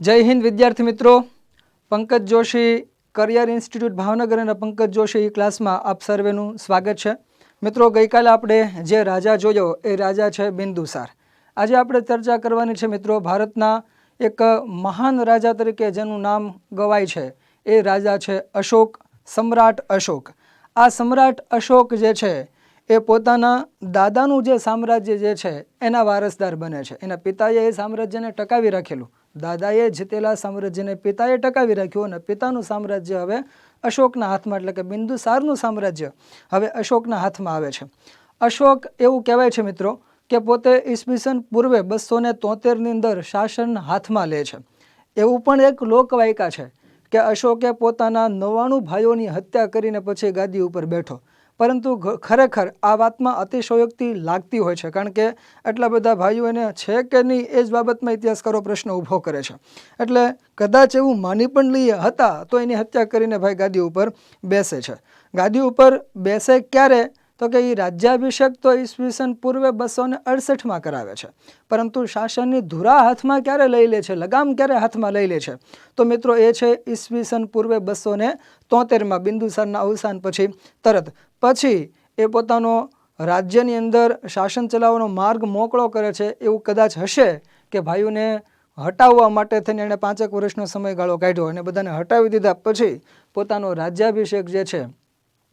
જય હિન્દ, વિદ્યાર્થી મિત્રો. પંકજ જોશી કરિયર ઇન્સ્ટિટ્યૂટ ભાવનગર અને પંકજ જોશી ક્લાસમાં આપ સર્વેનું સ્વાગત છે. મિત્રો, ગઈકાલે આપણે જે રાજા જોયો, એ રાજા છે બિંદુસાર. આજે આપણે ચર્ચા કરવાની છે મિત્રો, ભારતના એક મહાન રાજા તરીકે જેનું નામ ગવાય છે, એ રાજા છે અશોક, સમ્રાટ અશોક. આ સમ્રાટ અશોક જે છે, એ પોતાના દાદાનું જે સામ્રાજ્ય જે છે, એના વારસદાર બને છે. એના પિતાએ એ સામ્રાજ્યને ટકાવી રાખેલું. દાદાએ જીતેલા સામ્રાજ્યને પિતાએ ટકાવી રાખ્યું અને પિતાનું સામ્રાજ્ય હવે અશોકના હાથમાં, એટલે કે બિંદુસારનું સામ્રાજ્ય હવે અશોકના હાથમાં આવે છે. અશોક એવું કહેવાય છે મિત્રો કે પોતે ઈસવીસન પૂર્વે બસો ને તોતેરની અંદર શાસન હાથમાં લે છે. એવું પણ એક લોકવાયકા છે કે અશોકે પોતાના નવ્વાણું ભાઈઓની હત્યા કરીને પછી ગાદી ઉપર બેઠો. પરંતુ ખરેખર આ વાતમાં અતિશયોક્તિ લાગતી હોય છે, કારણ કે આટલા બધા ભાઈઓ એને છે કે નહીં એ જ બાબતમાં ઇતિહાસકારો પ્રશ્ન ઊભો કરે છે. એટલે કદાચ એવું માની પણ લઈએ હતા તો એની હત્યા કરીને ભાઈ ગાદી ઉપર બેસે છે. ગાદી ઉપર બેસે ક્યારે? તો કે એ રાજ્યાભિષેક તો ઈસવીસન પૂર્વે બસો ને અડસઠમાં કરાવે છે. પરંતુ શાસનની ધુરા હાથમાં ક્યારે લઈ લે છે? લગામ ક્યારે હાથમાં લઈ લે છે? તો મિત્રો એ છે ઈસવીસન પૂર્વે બસો ને તોતેરમાં બિંદુસારના અવસાન પછી તરત પછી એ પોતાનો રાજ્યની અંદર શાસન ચલાવવાનો માર્ગ મોકળો કરે છે, એવું કદાચ હશે કે ભાઈઓને હટાવવા માટે થઈને એણે પાંચેક વર્ષનો સમયગાળો કાઢ્યો અને બધાને હટાવી દીધા. પછી પોતાનો રાજ્યાભિષેક જે છે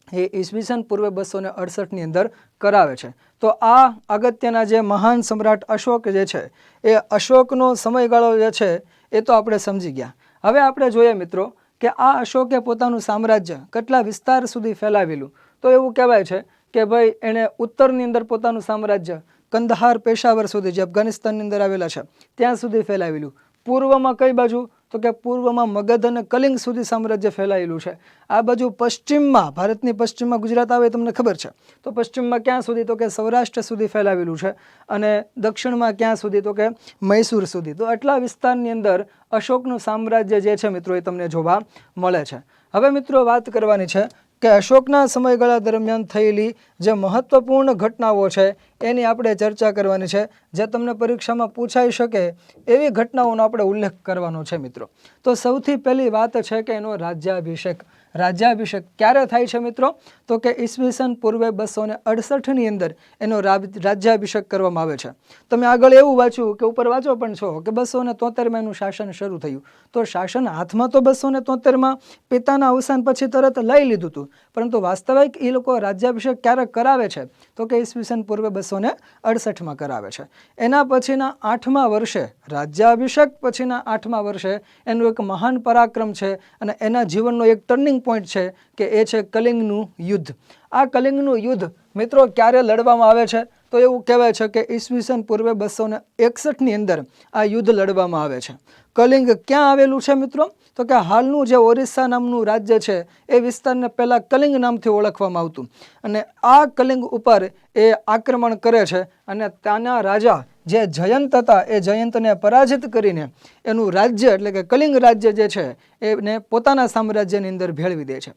એ ઈસવીસન પૂર્વે બસો ને અડસઠની અંદર કરાવે છે. તો આ અગત્યના જે મહાન સમ્રાટ અશોક જે છે, એ અશોકનો સમયગાળો જે છે એ તો આપણે સમજી ગયા. હવે આપણે જોઈએ મિત્રો કે આ અશોકે પોતાનું સામ્રાજ્ય કેટલા વિસ્તાર સુધી ફેલાવેલું? તો એવું કહેવાય છે કે ભાઈ, એણે ઉત્તરની અંદર પોતાનું સામ્રાજ્ય કંદહાર પેશાવર સુધી જે અફઘાનિસ્તાનની અંદર આવેલા છે, ત્યાં સુધી ફેલાવેલું. પૂર્વમાં કઈ બાજુ? તો કે પૂર્વમાં મગધ અને કલિંગ સુધી સામ્રાજ્ય ફેલાયેલું છે. આ બાજુ પશ્ચિમમાં, ભારતની પશ્ચિમમાં ગુજરાત આવે તમને ખબર છે. તો પશ્ચિમમાં ક્યાં સુધી? તો કે સૌરાષ્ટ્ર સુધી ફેલાવેલું છે અને દક્ષિણમાં ક્યાં સુધી? તો કે મૈસૂર સુધી. તો આટલા વિસ્તારની અંદર અશોકનું સામ્રાજ્ય જે છે મિત્રો એ તમને જોવા મળે છે. હવે મિત્રો વાત કરવાની છે કે અશોકના સમયગાળા દરમિયાન થયેલી જે મહત્વપૂર્ણ ઘટનાઓ છે, એની આપણે ચર્ચા કરવાની છે, જે તમને પરીક્ષામાં પૂછાઈ શકે, એવી ઘટનાઓનો આપણે ઉલ્લેખ કરવાનો છે મિત્રો. તો સૌથી પહેલી વાત છે કે એનો રાજ્યાભિષેક. રાજ્યાભિષેક ક્યારે થાય છે મિત્રો? તો કે ઈસવીસન પૂર્વે બસો ને અડસઠની અંદર એનો રાજ- રાજ્યાભિષેક કરવામાં આવે છે. તમે આગળ એવું વાંચ્યું કે ઉપર વાંચો પણ છો કે બસો ને તોતેરમાં એનું શાસન શરૂ થયું. તો શાસન હાથમાં તો બસો ને તોતેરમાં, પિતાના અવસાન પછી તરત લઈ લીધું હતું પરંતુ વાસ્તવિક એ લોકો રાજ્યાભિષેક ક્યારે કરાવે છે? તો કે ઈસવીસન પૂર્વે બસો ને અડસઠમાં કરાવે છે. એના પછીના આઠમા વર્ષે, રાજ્યાભિષેક પછીના આઠમા વર્ષે એનું એક મહાન પરાક્રમ છે અને એના જીવનનો એક ટર્નિંગ પોઈન્ટ છે કે એ છે કલિંગનું યુદ્ધ. આ કલિંગનું યુદ્ધ મિત્રો ક્યારે લડવામાં આવે છે? તો એવું કહેવાય છે કે ઈસવીસન પૂર્વે બસો ને એકસઠની અંદર આ યુદ્ધ લડવામાં આવે છે. કલિંગ ક્યાં આવેલું છે મિત્રો? તો કે હાલનું જે ઓરિસ્સા નામનું રાજ્ય છે, એ વિસ્તારને પહેલાં કલિંગ નામથી ઓળખવામાં આવતું. અને આ કલિંગ ઉપર એ આક્રમણ કરે છે અને ત્યાંના રાજા જે જયંત હતા, એ જયંતને પરાજિત કરીને એનું રાજ્ય એટલે કે કલિંગ રાજ્ય જે છે, એને પોતાના સામ્રાજ્યની અંદર ભેળવી દે છે.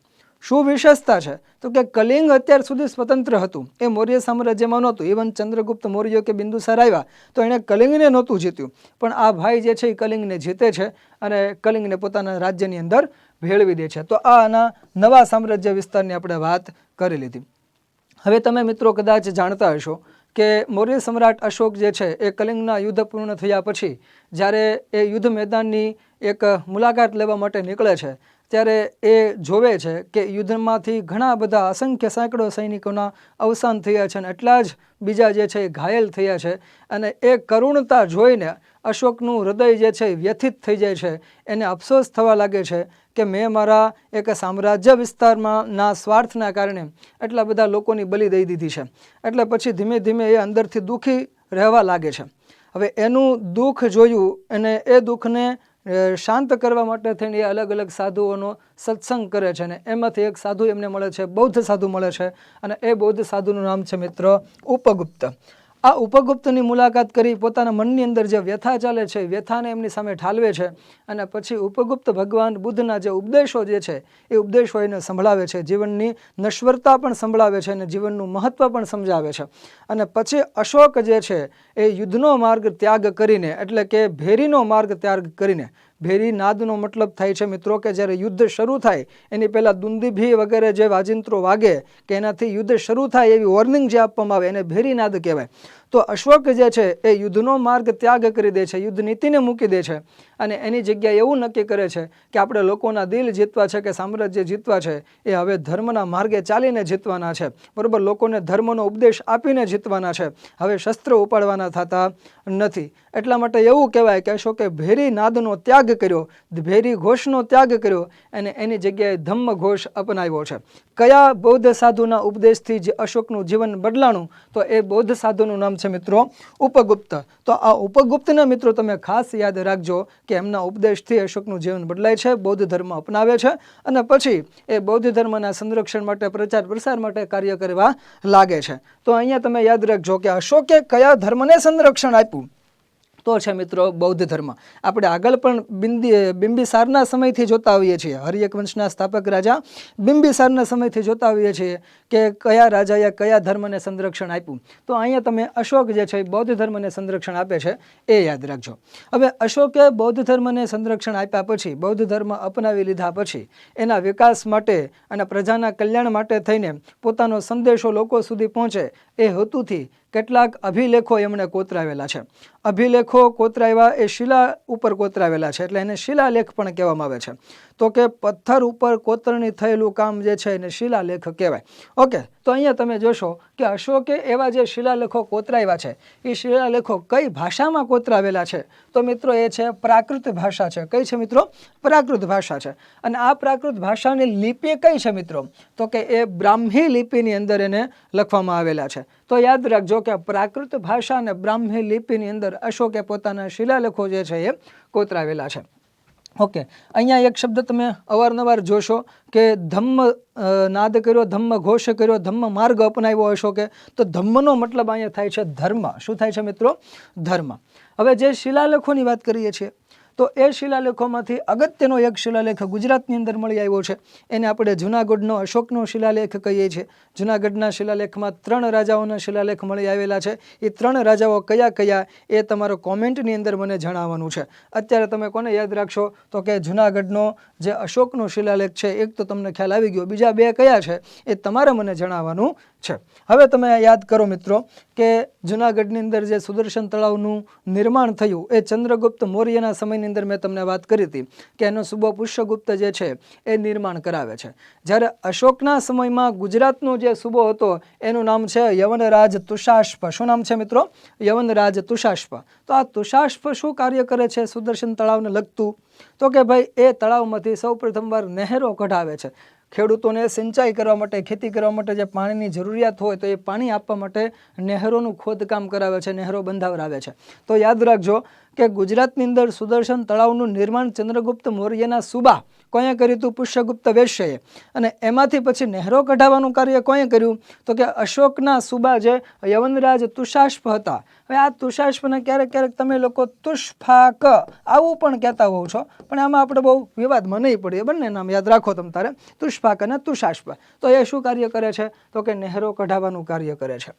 શું વિશેષતા છે? તો કે કલિંગ અત્યાર સુધી સ્વતંત્ર હતું. એ મૌર્ય સામ્રાજ્યમાં નહોતું. ઇવન ચંદ્રગુપ્ત મૌર્ય કે બિંદુસાર આવ્યા, તો એણે કલિંગને નહોતું જીત્યું. પણ આ ભાઈ જે છે એ કલિંગને જીતે છે અને કલિંગને પોતાના રાજ્યની અંદર ભેળવી દે છે. તો આના નવા સામ્રાજ્ય વિસ્તારની આપણે વાત કરી લીધી. હવે તમે મિત્રો કદાચ જાણતા હશો કે મૌર્ય સમ્રાટ અશોક જે છે એ કલિંગના યુદ્ધ પૂર્ણ થયા પછી જ્યારે એ યુદ્ધ મેદાનની એક મુલાકાત લેવા માટે નીકળે છે ત્યારે એ જોવે છે કે યુદ્ધમાંથી ઘણા બધા અસંખ્ય સેંકડો સૈનિકોના અવસાન થયા છે અને એટલા જ બીજા જે છે એ ઘાયલ થયા છે. અને એ કરુણતા જોઈને અશોકનું હૃદય જે છે વ્યથિત થઈ જાય છે. એને અફસોસ થવા લાગે છે કે મેં મારા એક સામ્રાજ્ય વિસ્તારમાં ના સ્વાર્થના કારણે એટલા બધા લોકોની બલિ દઈ દીધી છે. એટલે પછી ધીમે ધીમે એ અંદરથી દુઃખી રહેવા લાગે છે. હવે એનું દુઃખ જોયું અને એ દુઃખને શાંત કરવા માટે થઈને એ અલગ અલગ સાધુઓનો સત્સંગ કરે છે અને એમાંથી એક સાધુ એમને મળે છે, બૌદ્ધ સાધુ મળે છે અને એ બૌદ્ધ સાધુનું નામ છે મિત્ર ઉપગુપ્ત. આ ઉપગુપ્તની મુલાકાત કરી પોતાના મનની અંદર જે વ્યથા ચાલે છે, વ્યથાને એમની સામે ઠાલવે છે અને પછી ઉપગુપ્ત ભગવાન બુદ્ધના જે ઉપદેશો જે છે, એ ઉપદેશો એને સંભળાવે છે. જીવનની નશ્વરતા પણ સંભળાવે છે અને જીવનનું મહત્ત્વ પણ સમજાવે છે. અને પછી અશોક જે છે, એ યુદ્ધનો માર્ગ ત્યાગ કરીને, એટલે કે ભેરીનો માર્ગ ત્યાગ કરીને ભેરી નાદનો મતલબ થાય છે મિત્રો કે જ્યારે યુદ્ધ શરૂ થાય, એની પહેલાં દુંદીભી વગેરે જે વાજિંત્રો વાગે કે એનાથી યુદ્ધ શરૂ થાય એવી વોર્નિંગ જે આપવામાં આવે, એને ભેરી નાદ કહેવાય. તો અશ્વક જે છે એ યુદ્ધનો માર્ગ ત્યાગ કરી દે છે, યુદ્ધ નીતિને મૂકી દે છે અને એની જગ્યાએ એવું નક્કી કરે છે કે આપણે લોકોના દિલ જીતવા છે કે સામ્રાજ્ય જીતવા છે એ હવે ધર્મના માર્ગે ચાલીને જીતવાના છે. બરાબર, લોકોને ધર્મનો ઉપદેશ આપીને જીતવાના છે. હવે શસ્ત્ર ઉપાડવાના થતા નથી. એટલા માટે એવું કહેવાય કે અશોકે ભેરી નાદનો ત્યાગ કર્યો, ભેરી ઘોષનો ત્યાગ કર્યો અને એની જગ્યાએ ધમ્મ ઘોષ અપનાવ્યો છે. કયા બૌદ્ધ સાધુના ઉપદેશથી જે અશોકનું જીવન બદલાણું? તો એ બૌદ્ધ સાધુનું નામ છે મિત્રો ઉપગુપ્ત. તો આ ઉપગુપ્તના મિત્રો તમે ખાસ યાદ રાખજો કે એમના ઉપદેશથી અશોકનું જીવન બદલાય છે, બૌદ્ધ ધર્મ અપનાવે છે અને પછી એ બૌદ્ધ ધર્મના સંરક્ષણ માટે, પ્રચાર પ્રસાર માટે કાર્ય કરવા લાગે છે. તો અહીંયા તમે યાદ રાખજો કે અશોકે કયા ધર્મને સંરક્ષણ આપ્યું? તો છે મિત્રો બૌદ્ધ ધર્મ. આપણે આગળ પણ બિંદી, બિંબિસારના સમયથી જોતા આવીએ છીએ. હરિયક વંશના સ્થાપક રાજા બિંબિસારના સમયથી જોતા આવીએ છીએ કે કયા રાજાએ કયા ધર્મને સંરક્ષણ આપ્યું. તો અહીંયા તમે અશોક જે છે બૌદ્ધ ધર્મને સંરક્ષણ આપે છે એ યાદ રાખજો. હવે અશોકે બૌદ્ધ ધર્મને સંરક્ષણ આપ્યા પછી, બૌદ્ધ ધર્મ અપનાવી લીધા પછી, એના વિકાસ માટે અને પ્રજાના કલ્યાણ માટે થઈને પોતાનો સંદેશો લોકો સુધી પહોંચે એ હેતુથી કેટલાક અભિલેખો એમણે કોતરાવેલા છે. અભિલેખો કોતરાવ્યા એ શિલા ઉપર કોતરાવેલા છે, એટલે એને શિલાલેખ પણ કહેવામાં આવે છે. તો કે પથ્થર ઉપર કોતરણી થયેલું કામ જે છે એને શિલાલેખ કહેવાય. ઓકે, તો અહીંયા તમે જોશો કે અશોકે એવા જે શિલાલેખો કોતરાવ્યા છે, એ શિલાલેખો કઈ ભાષામાં કોતરાવેલા છે? તો મિત્રો એ છે પ્રાકૃત ભાષા છે. કઈ છે મિત્રો? પ્રાકૃત ભાષા છે. અને આ પ્રાકૃત ભાષાની લિપિ કઈ છે મિત્રો? તો કે એ બ્રાહ્મી લિપિની અંદર એને લખવામાં આવેલા છે. તો યાદ રાખજો કે પ્રાકૃત ભાષા અને બ્રાહ્મી લિપિની અંદર અશોકે પોતાના શિલાલેખો જે છે એ કોતરાવેલા છે. ઓકે. અહીંયા એક શબ્દ તમે અવારનવાર જોશો કે ધમ્મ નાદ કર્યો, ધમ્મ ઘોષ કર્યો, ધમ્મ માર્ગ અપનાવ્યો હશો કે? તો ધમ્મનો મતલબ અહીંયા થાય છે ધર્મ. શું થાય છે મિત્રો? ધર્મ. હવે જે શિલાલેખોની વાત કરીએ છીએ તો એ શિલાલેખોમાંથી અગત્યનો એક શિલાલેખ ગુજરાતની અંદર મળી આવ્યો છે. એને આપણે જૂનાગઢનો અશોકનો શિલાલેખ કહીએ છીએ. જૂનાગઢના શિલાલેખમાં ત્રણ રાજાઓના શિલાલેખ મળી આવેલા છે. એ ત્રણ રાજાઓ કયા કયા એ તમારો કોમેન્ટની અંદર મને જણાવવાનું છે. અત્યારે તમે કોને યાદ રાખશો? તો કે જૂનાગઢનો જે અશોકનો શિલાલેખ છે, એક તો તમને ખ્યાલ આવી ગયો. બીજા બે કયા છે એ તમારે મને જણાવવાનું છે. હવે તમે યાદ કરો મિત્રો કે જૂનાગઢની અંદર જે સુદર્શન તળાવનું નિર્માણ થયું, એ ચંદ્રગુપ્ત મૌર્યના સમયની અંદર મેં તમને વાત કરી હતી કે એનો સુબો પુષ્યગુપ્ત જે છે, એ નિર્માણ કરાવે છે. જ્યારે અશોકના સમયમાં ગુજરાતનો જે સુબો હતો, એનું નામ છે યવનરાજ તુષાષ્પ શું નામ છે મિત્રો? યવનરાજ તુષાષ્પ તો આ તુષાષ્પ શું કાર્ય કરે છે સુદર્શન તળાવને લગતું? તો કે ભાઈ, એ તળાવમાંથી સૌ પ્રથમવાર નહેરો કઢાવે છે. ખેડૂતોને સિંચાઈ કરવા માટે, ખેતી કરવા માટે જે પાણીની જરૂરિયાત હોય તો એ પાણી આપવા માટે નહેરોનું ખોદકામ કરાવે છે, નહેરો બંધાવરાવે છે. તો યાદ રાખજો કે ગુજરાતની અંદર સુદર્શન તળાવનું નિર્માણ ચંદ્રગુપ્ત મૌર્યના સુબા કોઈએ કર્યું હતું? પુષ્યગુપ્ત વૈશ્યએ. અને એમાંથી પછી નહેરો કઢાવવાનું કાર્ય કોઈએ કર્યું? તો કે અશોકના સુબા જે યવનરાજ તુષાષ્પ હતા. હવે આ તુષાષ્પને ક્યારેક ક્યારેક તમે લોકો તુષ્ફાક આવું પણ કહેતા હોવ છો. પણ આમાં આપણે બહુ વિવાદમાં નહીં પડીએ. બંને નામ યાદ રાખો તમે તારે. તુષ્ફાક અને તુષાષ્પ તો એ શું કાર્ય કરે છે? તો કે નહેરો કઢાવવાનું કાર્ય કરે છે.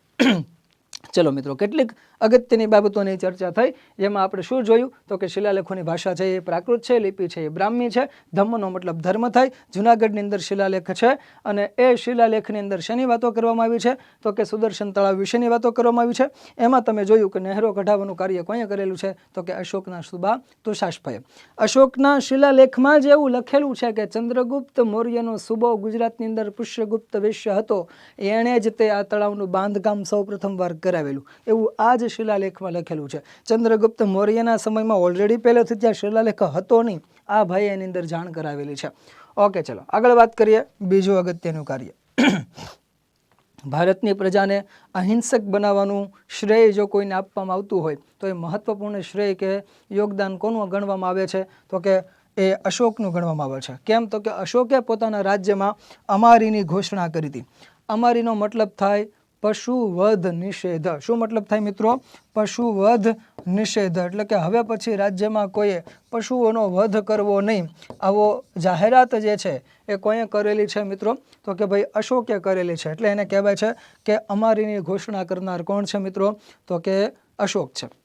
ચલો મિત્રો, કેટલીક અગત્યની બાબતોની ચર્ચા થઈ, જેમાં આપણે શું જોયું? તો કે શિલાલેખોની ભાષા છે એ પ્રાકૃત છે, લિપિ છે એ બ્રાહ્મી છે ધમ્મનો મતલબ ધર્મ થાય, જૂનાગઢની અંદર શિલાલેખ છે અને એ શિલાલેખની અંદર શેની વાતો કરવામાં આવી છે? તો કે સુદર્શન તળાવ વિશેની વાતો કરવામાં આવી છે. એમાં તમે જોયું કે નહેરો કઢાવવાનું કાર્ય કોઈએ કરેલું છે? તો કે અશોકના સુબા તુષાશભાઈએ અશોકના શિલાલેખમાં જ એવું લખેલું છે કે ચંદ્રગુપ્ત મૌર્યનો સુબો ગુજરાતની અંદર પુષ્યગુપ્ત વૈશ્ય હતો. એણે જ તે આ તળાવનું બાંધકામ સૌ પ્રથમવાર કરાવેલું. એવું આ જ શિલાલેખમાં લખેલું છે. ચંદ્રગુપ્ત મૌર્યના સમયમાં ઓલરેડી પહેલેથી ત્યાં શિલાલેખ હતો નહીં. આ ભાઈ એની અંદર જાણ કરાવેલી છે. ઓકે ચલો. આગળ વાત કરીએ બીજું અગત્યનું કાર્ય. ભારતની પ્રજાને અહિંસક બનાવવાનું શ્રેય જો કોઈને આપવામાં આવતું હોય, તો એ મહત્વપૂર્ણ શ્રેય કે યોગદાન કોનું ગણવામાં આવે છે? તો કે એ અશોકનું ગણવામાં આવે છે. કેમ? તો કે અશોકે પોતાના રાજ્યમાં અમારીની ઘોષણા કરી હતી. અમારીનો મતલબ થાય પશુવધ નિષેધ. શું મતલબ થાય મિત્રો? પશુવધ નિષેધ. એટલે કે હવે પછી રાજ્યમાં કોઈએ પશુઓનો વધ કરવો નહીં. આવો જાહેરાત જે છે એ કોઈએ કરેલી છે મિત્રો? તો કે ભાઈ અશોકે કરેલી છે. એટલે એને કહેવાય છે કે અમારીની ઘોષણા કરનાર કોણ છે મિત્રો? તો કે અશોક છે.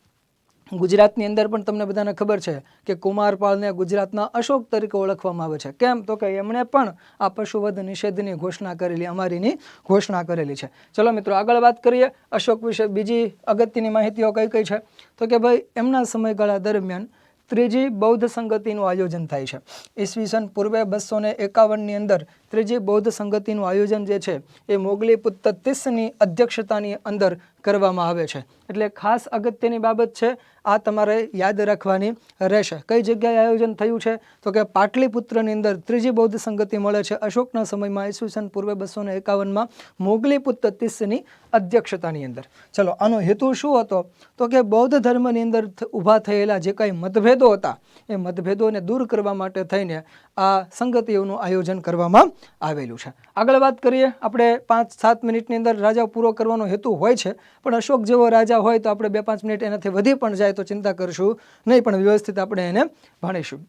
ગુજરાતની અંદર પણ તમને બધાને ખબર છે કે કુમારપાળને ગુજરાતના અશોક તરીકે ઓળખવામાં આવે છે. કેમ? તો કે એમણે પણ આ પશુવધ નિષેધની ઘોષણા કરેલી, અમારીની ઘોષણા કરેલી છે. ચલો મિત્રો, આગળ વાત કરીએ અશોક વિશે. બીજી અગત્યની માહિતીઓ કઈ કઈ છે? તો કે ભાઈ, એમના સમયગાળા દરમિયાન ત્રીજી બૌદ્ધ સંગતિનું આયોજન થાય છે. ઈસવીસન પૂર્વે બસો ને એકાવનની અંદર ત્રીજી બૌદ્ધ સંગતિનું આયોજન જે છે એ મોગલી પુત્ત તીસની અધ્યક્ષતાની અંદર કરવામાં આવે છે. એટલે ખાસ અગત્યની બાબત છે, આ તમારે યાદ રાખવાની રહેશે. કઈ જગ્યાએ આયોજન થયું છે? તો કે પાટલીપુત્રની અંદર ત્રીજી બૌદ્ધ સંગતિ મળે છે. અશોકના સમયમાં ઈસવીસન પૂર્વે બસો ને એકાવનમાં મોગલી પુત્ત તીસની અધ્યક્ષતાની અંદર. ચલો, આનો હેતુ શું હતો? તો કે બૌદ્ધ ધર્મની અંદર ઊભા થયેલા જે કાંઈ મતભેદો હતા, એ મતભેદોને દૂર કરવા માટે થઈને આ સંગતિઓનું આયોજન કરવામાં આવેલું છે. આગળ વાત કરીએ, આપણે પાંચ સાત મિનિટની અંદર રાજા પૂરો કરવાનો હેતુ હોય છે, પણ અશોક જેવો રાજા હોય તો આપણે બે પાંચ મિનિટ એનાથી વધી પણ જાય તો ચિંતા કરશું નહીં, પણ વ્યવસ્થિત આપણે એને ભણીશું.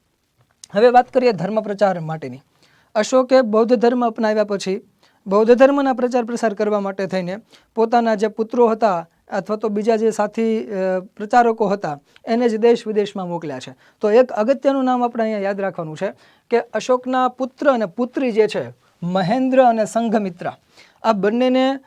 હવે વાત કરીએ ધર્મ પ્રચાર માટેની. અશોકે બૌદ્ધ ધર્મ અપનાવ્યા પછી, બૌદ્ધ ધર્મના પ્રચાર પ્રસાર કરવા માટે થઈને પોતાના જે પુત્રો હતા અથવા તો બીજા જે સાથી પ્રચારકો હતા, એને જ દેશ વિદેશમાં મોકલ્યા છે. તો એક અગત્યનું નામ આપણે અહીંયા યાદ રાખવાનું છે કે અશોકના પુત્ર અને પુત્રી જે છે, મહેન્દ્ર અને સંઘમિત્રા, આ બંનેને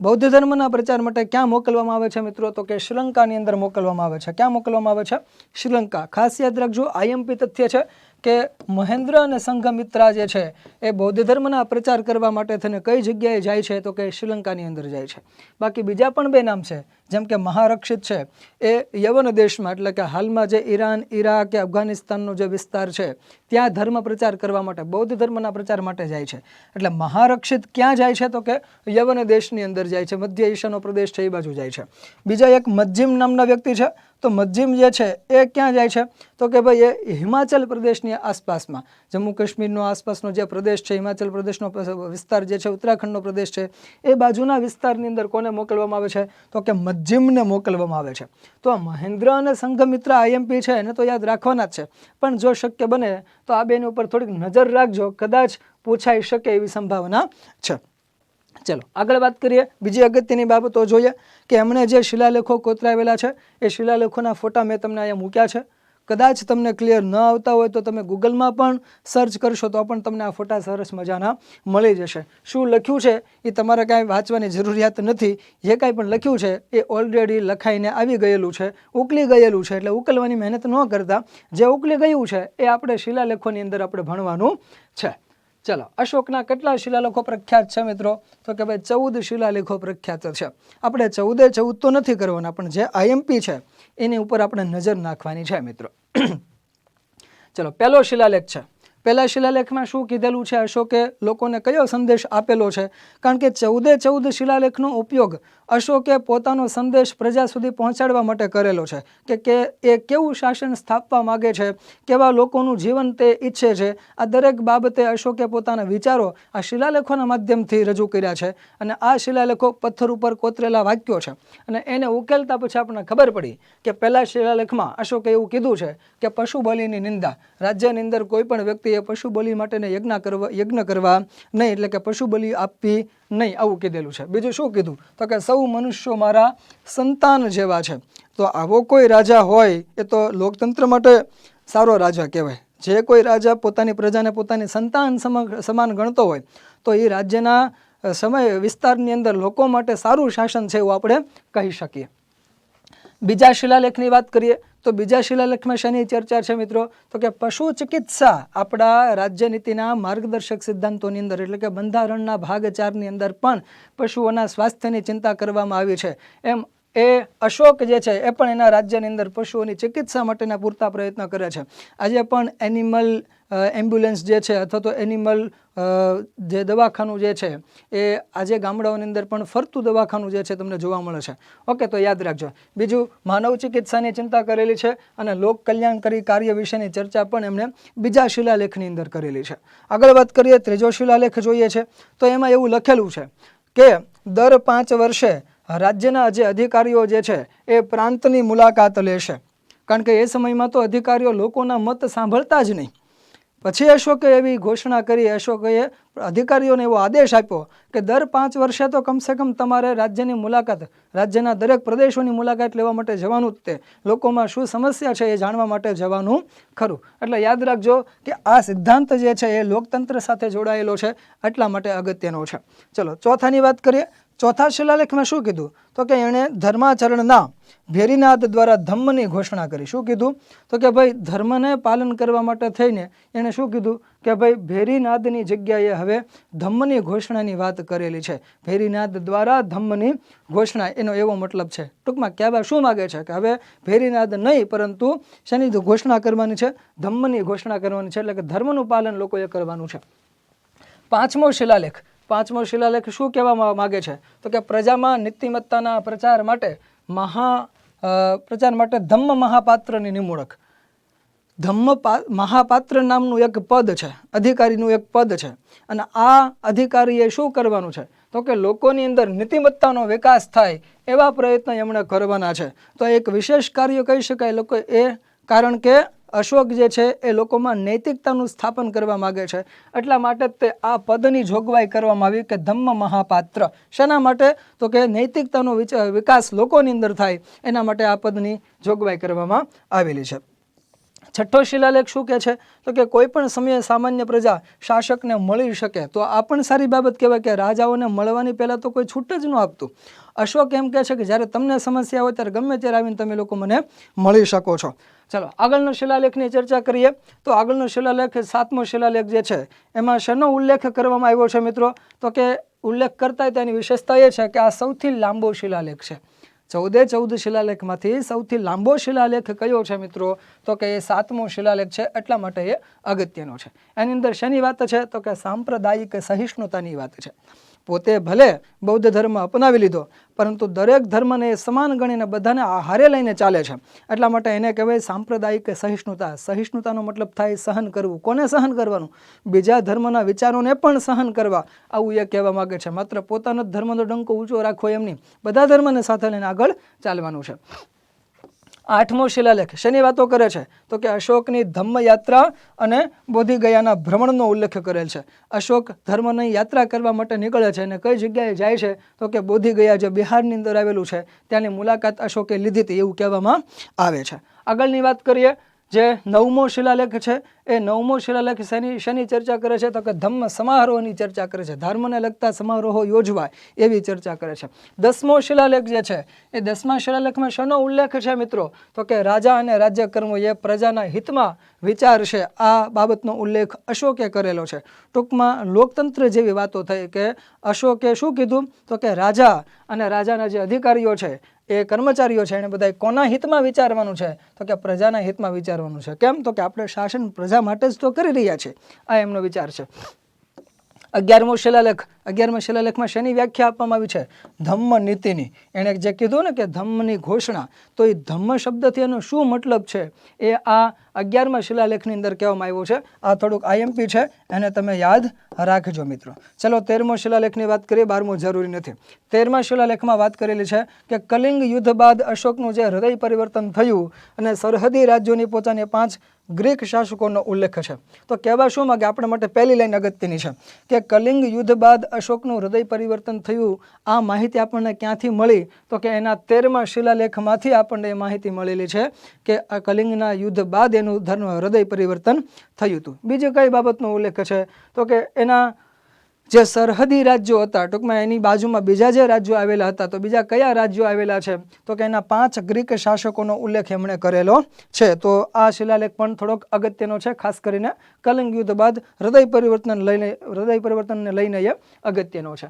બૌદ્ધ ધર્મના પ્રચાર માટે ક્યાં મોકલવામાં આવે છે મિત્રો? તો કે શ્રીલંકાની અંદર મોકલવામાં આવે છે. ક્યાં મોકલવામાં આવે છે? શ્રીલંકા. ખાસ યાદ રાખજો આઈએમપી તથ્ય છે કે મહેન્દ્ર અને સંઘમિત્રા જે છે, એ બૌદ્ધ ધર્મના પ્રચાર કરવા માટે થઈને કઈ જગ્યાએ જાય છે તો કે શ્રીલંકાની અંદર જાય છે. બાકી બીજા પણ બે નામ છે, જેમ કે મહારક્ષિત છે, એ યવન દેશમાં, એટલે કે હાલમાં જે ઈરાન, ઈરાક કે અફઘાનિસ્તાનનો જે વિસ્તાર છે, ત્યાં ધર્મ પ્રચાર કરવા માટે, બૌદ્ધ ધર્મના પ્રચાર માટે જાય છે. એટલે મહારક્ષિત ક્યાં જાય છે તો કે યવન દેશની અંદર જાય છે, મધ્ય એશિયાનો પ્રદેશ છે એ બાજુ જાય છે. બીજા એક મજ્જિમ નામના વ્યક્તિ છે તો મજ્જિમ જે છે એ ક્યાં જાય છે? તો કે ભાઈ એ હિમાચલ પ્રદેશની આસપાસમાં. જમ્મુ કાશ્મીરનો આસપાસનો જે પ્રદેશ છે, હિમાચલ પ્રદેશનો વિસ્તાર જે છે, ઉત્તરાખંડનો પ્રદેશ છે, એ બાજુના વિસ્તારની અંદર કોને મોકલવામાં આવે છે? તો કે મજ્જિમને મોકલવામાં આવે છે. તો આ મહેન્દ્ર અને સંઘમિત્ર આઈએમપી છે, એને તો યાદ રાખવાના જ છે. પણ જો શક્ય બને, તો આ બેની ઉપર થોડીક નજર રાખજો. કદાચ પૂછાઈ શકે એવી સંભાવના છે. ચલો, આગળ વાત કરીએ. બીજી અગત્યની બાબતો જોઈએ કે એમણે જે શિલાલેખો કોતરાવેલા છે, એ શિલાલેખોના ફોટા મેં તમને અહીંયા મૂક્યા છે. કદાચ તમને ક્લિયર ન આવતા હોય તો તમે ગૂગલમાં પણ સર્ચ કરશો તો પણ તમને આ ફોટા સરસ મજાના મળી જશે. શું લખ્યું છે? એ તમારે કાંઈ વાંચવાની જરૂરિયાત નથી. જે કાંઈ પણ લખ્યું છે, એ ઓલરેડી લખાઈને આવી ગયેલું છે, ઉકલી ગયેલું છે, એટલે ઉકલવાની મહેનત ન કરતા. જે ઉકલી ગયું છે, એ આપણે શિલાલેખોની અંદર આપણે ભણવાનું છે. ચલો, અશોકના કેટલા શિલાલેખો પ્રખ્યાત છે મિત્રો? તો કે ભાઈ ચૌદ શિલાલેખો પ્રખ્યાત છે. આપણે ચૌદે ચૌદ તો નથી કરવાના, પણ જે આઈએમપી છે, એની ઉપર આપણે નજર નાખવાની છે મિત્રો. ચલો, પહેલો શિલાલેખ છે. પહેલા શિલાલેખમાં શું કીધેલું છે અશોકે? લોકોને કયો સંદેશ આપેલો છે? કારણ કે ચૌદે ચૌદ શિલાલેખનો ઉપયોગ અશોકે પોતાનો સંદેશ પ્રજા સુધી પહોંચાડવા માટે કરેલો છે. કે કે એ કેવું શાસન સ્થાપવા માગે છે? કેવા લોકોનું જીવન તે ઈચ્છે છે? આ દરેક બાબતે અશોકે પોતાના વિચારો આ શિલાલેખોના માધ્યમથી રજૂ કર્યા છે અને આ શિલાલેખો પથ્થર ઉપર કોતરેલા વાક્યો છે. અને એને ઉકેલતા પછી આપણને ખબર પડી કે પહેલા શિલાલેખમાં અશોકે એવું કીધું છે કે પશુ બલિની નિંદા, રાજ્યની અંદર કોઈ પણ વ્યક્તિએ પશુ બલિ માટેને યજ્ઞ કરવા યજ્ઞ કરવા નહીં, એટલે કે પશુ બલિ આપવી નહીં, આવું કીધેલું છે. બીજું શું કીધું? તો કે સૌ મનુષ્યો મારા સંતાન જેવા છે. તો આવો કોઈ રાજા હોય, એ તો લોકતંત્ર માટે સારો રાજા કહેવાય. જે કોઈ રાજા પોતાની પ્રજાને પોતાની સંતાન સમ- સમાન ગણતો હોય, તો એ રાજ્યના સમય વિસ્તારની અંદર લોકો માટે સારું શાસન છે એવું આપણે કહી શકીએ. બીજા શિલાલેખની વાત કરીએ તો બીજા શિલાલેખમાં શેની ચર્ચા છે મિત્રો. તો કે પશુ ચિકિત્સા આપણા રાજ્યનીતિના માર્ગદર્શક સિદ્ધાંતોની અંદર એટલે કે બંધારણના ભાગ ચારની અંદર પણ પશુઓના સ્વાસ્થ્યની ચિંતા કરવામાં આવી છે. એમ એ અશોક જે છે એ પણ એના રાજ્યની અંદર પશુઓની ચિકિત્સા માટેના પૂરતા પ્રયત્ન કરે છે. આજે પણ એનિમલ એમ્બ્યુલન્સ જે છે અથવા તો એનિમલ જે દવાખાનું જે છે એ આજે ગામડાઓની અંદર પણ ફરતું દવાખાનું જે છે તમને જોવા મળે છે. ઓકે, તો યાદ રાખજો. બીજું, માનવ ચિકિત્સાની ચિંતા કરેલી છે અને લોક કલ્યાણકારી કાર્ય વિશેની ચર્ચા પણ એમણે બીજા શિલાલેખની અંદર કરેલી છે. આગળ વાત કરીએ, ત્રીજો શિલાલેખ જોઈએ છે. તો એમાં એવું લખેલું છે કે, દર પાંચ વર્ષે રાજ્યના જે અધિકારીઓ જે છે એ પ્રાંતની મુલાકાત લેશે કારણ કે એ સમયમાં તો અધિકારીઓ લોકોના મત સાંભળતા જ નહીં. પછી અશોકે એવી ઘોષણા કરી, અશોકે અધિકારીઓને એવો આદેશ આપ્યો કે દર પાંચ વર્ષે તો કમસે કમ તમારે રાજ્યની મુલાકાત, રાજ્યના દરેક પ્રદેશોની મુલાકાત લેવા માટે જવાનું જ તે. લોકોમાં શું સમસ્યા છે એ જાણવા માટે જવાનું ખરું. એટલે યાદ રાખજો કે આ સિદ્ધાંત જે છે એ લોકતંત્ર સાથે જોડાયેલો છે, એટલા માટે અગત્યનો છે. ચલો, ચોથાની વાત કરીએ. ચોથા શિલાલેખમાં શું કીધું? તો કે એણે ધર્માચરણના ભેરીનાદ દ્વારા ધમ્મની ઘોષણા કરી. શું કીધું? તો કે ભાઈ, ધર્મને પાલન કરવા માટે થઈને એણે શું કીધું? કે ભાઈ ભેરીનાદની જગ્યાએ હવે ધમ્મની ઘોષણાની વાત કરેલી છે. ભેરીનાદ દ્વારા ધમ્મની ઘોષણા, એનો એવો મતલબ છે. ટૂંકમાં કહેવા શું માગે છે? કે હવે ભેરીનાદ નહીં, પરંતુ શેની ઘોષણા કરવાની છે? ધમ્મની ઘોષણા કરવાની છે. એટલે કે ધર્મનું પાલન લોકોએ કરવાનું છે. પાંચમો શિલાલેખ. પાંચમો શિલાલેખ શું કહેવામાં માગે છે? તો કે પ્રજામાં નીતિમત્તાના પ્રચાર માટે મહા પ્રચાર માટે ધમ્મ મહાપાત્રની નિમણૂક. ધમ્મ મહાપાત્ર નામનું એક પદ છે, અધિકારીનું એક પદ છે. અને આ અધિકારીએ શું કરવાનું છે? તો કે લોકોની અંદર નીતિમત્તાનો વિકાસ થાય એવા પ્રયત્ન એમણે કરવાના છે. તો એક વિશેષ કાર્ય કહી શકાય, લોકો, એ કારણ કે અશોક જે છે એ લોકોમાં નૈતિકતાનું સ્થાપન કરવા માગે છે. એટલા માટે જ તે આ પદની જોગવાઈ કરવામાં આવી કે ધમ્મ મહાપાત્ર. શેના માટે? તો કે નૈતિકતાનો વિકાસ લોકોની અંદર થાય, એના માટે આ પદની જોગવાઈ કરવામાં આવેલી છે. છઠ્ઠો શિલાલેખ શું કહે છે? તો કે કોઈ પણ સમયે સામાન્ય પ્રજા શાસકને મળી શકે, તો આ પણ સારી બાબત કહેવાય કે રાજાઓને મળવાની પહેલાં તો કોઈ છૂટ જ ન આપતું. અશોક એમ કહે છે કે જ્યારે તમને સમસ્યા હોય ત્યારે ગમે ત્યારે આવીને તમે લોકો મને મળી શકો છો. ચલો, આગળનો શિલાલેખની ચર્ચા કરીએ. તો આગળનો શિલાલેખ, સાતમો શિલાલેખ જે છે, એમાં શેનો ઉલ્લેખ કરવામાં આવ્યો છે મિત્રો? તો કે ઉલ્લેખ કરતા તેની વિશેષતા એ છે કે આ સૌથી લાંબો શિલાલેખ છે. ચૌદે ચૌદ શિલાલેખમાંથી સૌથી લાંબો શિલાલેખ કયો છે મિત્રો? તો કે એ સાતમો શિલાલેખ છે, એટલા માટે એ અગત્યનો છે. એની અંદર શેની વાત છે? તો કે સાંપ્રદાયિક સહિષ્ણુતાની વાત છે. પોતે ભલે બૌદ્ધ ધર્મ અપનાવી લીધો પરંતુ દરેક ધર્મને સમાન ગણીને બધાને આહારે લઈને ચાલે છે. એટલા માટે એને કહેવાય સાંપ્રદાયિક સહિષ્ણુતા. સહિષ્ણુતાનો મતલબ થાય સહન કરવું. કોને સહન કરવાનું? બીજા ધર્મના વિચારોને પણ સહન કરવા. આવું એ કહેવા માગે છે. માત્ર પોતાનો ધર્મનો ડંકો ઊંચો રાખવો એમ નહીં. બધા ધર્મને સાથે લઈને આગળ ચાલવાનું છે. આઠમો શિલાલેખ. શેની વાતો કરે છે? તો કે અશોકની ધમ્મ યાત્રા અને બોધિગયાના ભ્રમણનો ઉલ્લેખ કરેલ છે. અશોક ધર્મની યાત્રા કરવા માટે નીકળે છે અને કઈ જગ્યાએ જાય છે? તો કે બોધિગયા જે બિહારની અંદર આવેલું છે, ત્યાંની મુલાકાત અશોકે લીધી હતી એવું કહેવામાં આવે છે. આગળની વાત કરીએ જે નવમો શિલાલેખ છે, એ નવમો શિલાલેખ શેની શેની ચર્ચા કરે છે? તો કે ધમ્મ સમારોહની ચર્ચા કરે છે. ધર્મને લગતા સમારોહો યોજવાય એવી ચર્ચા કરે છે. દસમો શિલાલેખ જે છે, એ દસમા શિલાલેખમાં શેનો ઉલ્લેખ છે મિત્રો? તો કે રાજા અને રાજ્ય કર્મો એ પ્રજાના હિતમાં વિચાર છે આ બાબતનો ઉલ્લેખ અશોકે કરેલો છે. ટૂંકમાં લોકતંત્ર જેવી વાતો થઈ કે અશોકે શું કીધું? તો કે રાજા અને રાજાના જે અધિકારીઓ છે એ કર્મચારીઓ છે, એને બધા કોના હિતમાં વિચારવાનું છે? તો કે પ્રજાના હિતમાં વિચારવાનું છે. કેમ? તો કે આપણે શાસન પ્રજા માટે જ તો કરી રહ્યા છે. આ એમનો વિચાર છે. અગિયારમો શિલાલેખ, અગિયારમા શિલાલેખમાં શેની વ્યાખ્યા આપવામાં આવી છે? ધમ્મ નીતિની. એણે જે કીધું ને કે ધમ્મની ઘોષણા, તો એ ધમ્મ શબ્દથી એનો શું મતલબ છે? એ આ અગિયારમા શિલાલેખની અંદર કહેવામાં આવ્યું છે. આ થોડુંક આઈએમપી છે. એને તમે યાદ રાખજો મિત્રો. ચલો, તેરમો શિલાલેખની વાત કરીએ, બારમો જરૂરી નથી. તેરમા શિલાલેખમાં વાત કરેલી છે કે કલિંગ યુદ્ધ બાદ અશોકનું જે હૃદય પરિવર્તન થયું અને સરહદી રાજ્યોની પોતાની પાંચ ગ્રીક શાસકોનો ઉલ્લેખ છે. તો કહેવા શું કે આપણા માટે પહેલી લાઈન અગત્યની છે કે કલિંગ યુદ્ધ બાદ અશોકનું હૃદય પરિવર્તન થયું, આ માહિતી આપણને ક્યાંથી મળી? તો કે એના તેરમા શિલાલેખમાંથી આપણને એ માહિતી મળેલી છે કે આ કલિંગના યુદ્ધ બાદ એનું ધર્મ હૃદય પરિવર્તન થયું હતું. બીજી કઈ બાબતનો ઉલ્લેખ છે? તો કે એના જે સરહદી રાજ્યો હતા, ટૂંકમાં એની બાજુમાં બીજા જે રાજ્યો આવેલા હતા, તો બીજા કયા રાજ્યો આવેલા છે? તો કે એના પાંચ ગ્રીક શાસકોનો ઉલ્લેખ એમણે કરેલો છે. તો આ શિલાલેખ પણ થોડોક અગત્યનો છે, ખાસ કરીને કલંગ યુદ્ધ બાદ હૃદય પરિવર્તન લઈને, હૃદય પરિવર્તનને લઈને એ અગત્યનો છે.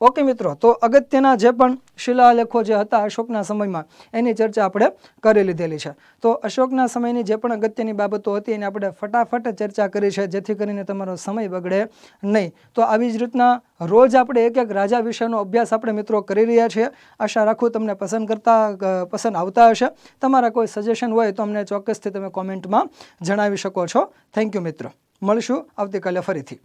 ઓકે મિત્રો, તો અગત્યના જે પણ શિલાલેખો જે હતા અશોકના સમયમાં, એની ચર્ચા આપણે કરી લીધેલી છે. તો અશોકના સમયની જે પણ અગત્યની બાબતો હતી, એની આપણે ફટાફટ ચર્ચા કરી છે, જેથી કરીને તમારો સમય બગડે નહીં. તો આવી જ રીતના રોજ આપણે એક એક રાજા વિશેનો અભ્યાસ આપણે મિત્રો કરી રહ્યા છીએ. આશા રાખું તમને પસંદ કરતા પસંદ આવતા હશે. તમારા કોઈ સજેશન હોય તો અમને ચોક્કસથી તમે કોમેન્ટમાં જણાવી શકો છો. થેન્ક યુ મિત્રો. મળશું આવતીકાલે ફરીથી.